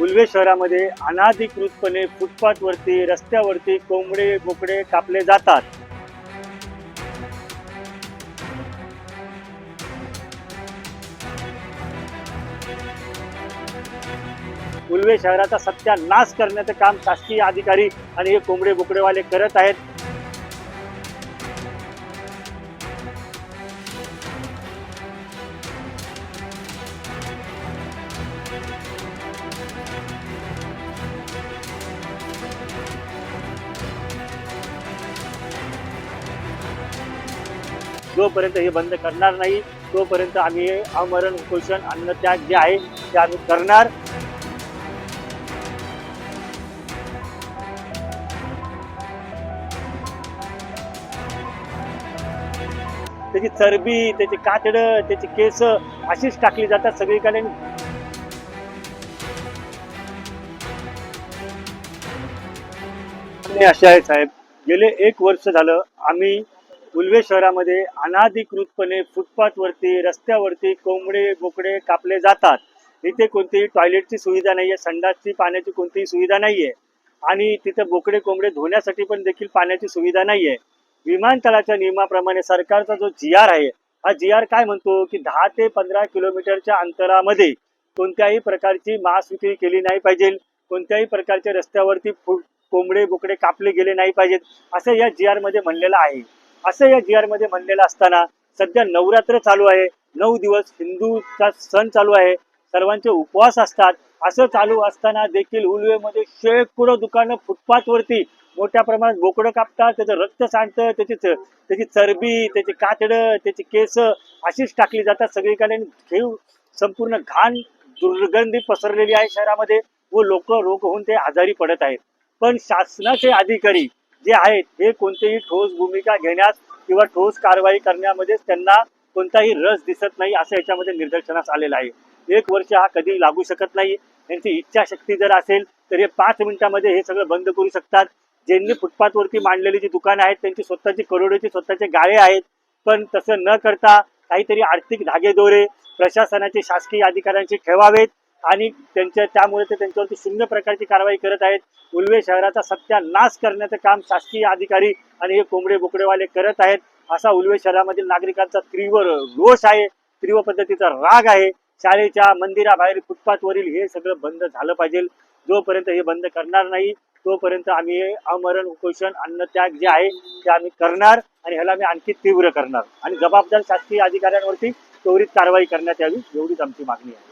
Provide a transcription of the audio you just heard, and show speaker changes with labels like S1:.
S1: उल्वे शहरामध्ये अनाधिकृतपणे फुटपाथवरती रस्त्यावरती कोंबडे बोकडे कापले जातात. उल्वे शहराचा सत्यानाश करण्याचं काम शासकीय अधिकारी आणि हे कोंबडे बोकडेवाले करत आहेत. जोपर्यंत हे बंद करणार नाही तोपर्यंत आम्ही आमरण अमरण उपोषण अन्नत्याग जे आहे ते आम्ही करणार. त्याची चरबी त्याची कातडं त्याची केस अशीच टाकली जातात सगळीकडे. मागणी असे आहे साहेब. गेले एक वर्ष झालं आम्ही उल्वे शहरामध्ये अनाधिकृतपणे फुटपाथवरती रस्त्यावरती कोंबडे बोकडे कापले जातात. इथे कोणतीही टॉयलेटची सुविधा नाही आहे संडासची पाण्याची कोणतीही सुविधा नाही आहे आणि तिथे बोकडे कोंबडे धुण्यासाठी पण देखील पाण्याची सुविधा नाही आहे विमानतळाच्या नियमाप्रमाणे सरकारचा जो जी आर आहे हा जी आर काय म्हणतो की दहा ते पंधरा किलोमीटरच्या अंतरामध्ये कोणत्याही प्रकारची मांस विक्री केली नाही पाहिजे. कोणत्याही प्रकारच्या रस्त्यावरती फुट कोंबडे बोकडे कापले गेले नाही पाहिजेत असं या जी आरमध्ये म्हणलेलं आहे. असं या जी आरमध्ये म्हणलेलं असताना सध्या नवरात्र चालू आहे. नऊ दिवस हिंदूचा सण चालू आहे. सर्वांचे उपवास असतात. असं चालू असताना देखील उलवेमध्ये शेकडो दुकानं फुटपाथवरती मोठ्या प्रमाणात बोकडं कापतात. त्याचं रक्त सांडतं. त्याची त्याची चरबी त्याची कातडं त्याची केस अशीच टाकली जातात. सगळीकडे घेऊ संपूर्ण घाण दुर्गंधी पसरलेली आहे शहरामध्ये. व लोक रोग होऊन ते आजारी पडत आहेत. पण शासनाचे अधिकारी जे आहेत हे कोणतेही ठोस भूमिका घेण्यास किंवा ठोस कारवाई करण्यामध्ये त्यांना कोणताही रस दिसत नाही असं याच्यामध्ये निदर्शनास आलेलं आहे. एक वर्ष हा कधी लागू शकत नाही. यांची इच्छाशक्ती जर असेल तर हे पाच मिनिटामध्ये हे सगळं बंद करू शकतात. ज्यांनी फुटपाथवरती मांडलेली जी दुकानं आहेत त्यांची स्वतःची करोडोची स्वतःचे गाळे आहेत. पण तसं न करता काहीतरी आर्थिक धागेदोरे प्रशासनाचे शासकीय अधिकाऱ्यांचे ठेवावेत. आणि त्यांच्या त्यामुळे ते त्यांच्यावरती शून्य प्रकारची कारवाई करत आहेत. उल्वे शहराचा सत्यानाश करण्याचं काम शासकीय अधिकारी आणि हे कोंबडे बोकडेवाले करत आहेत. असा उल्वे शहरामधील नागरिकांचा तीव्र रोष आहे. तीव्र पद्धतीचा राग आहे. शाळेच्या मंदिराबाहेर फुटपाथवरील हे सगळं बंद झालं पाहिजे. जोपर्यंत हे बंद करणार नाही तोपर्यंत आम्ही हे अमरण उपोषण अन्नत्याग जे आहे ते आम्ही करणार आणि ह्याला आम्ही आणखी तीव्र करणार. आणि जबाबदार शासकीय अधिकाऱ्यांवरती त्वरित कारवाई करण्यात यावी एवढीच आमची मागणी आहे.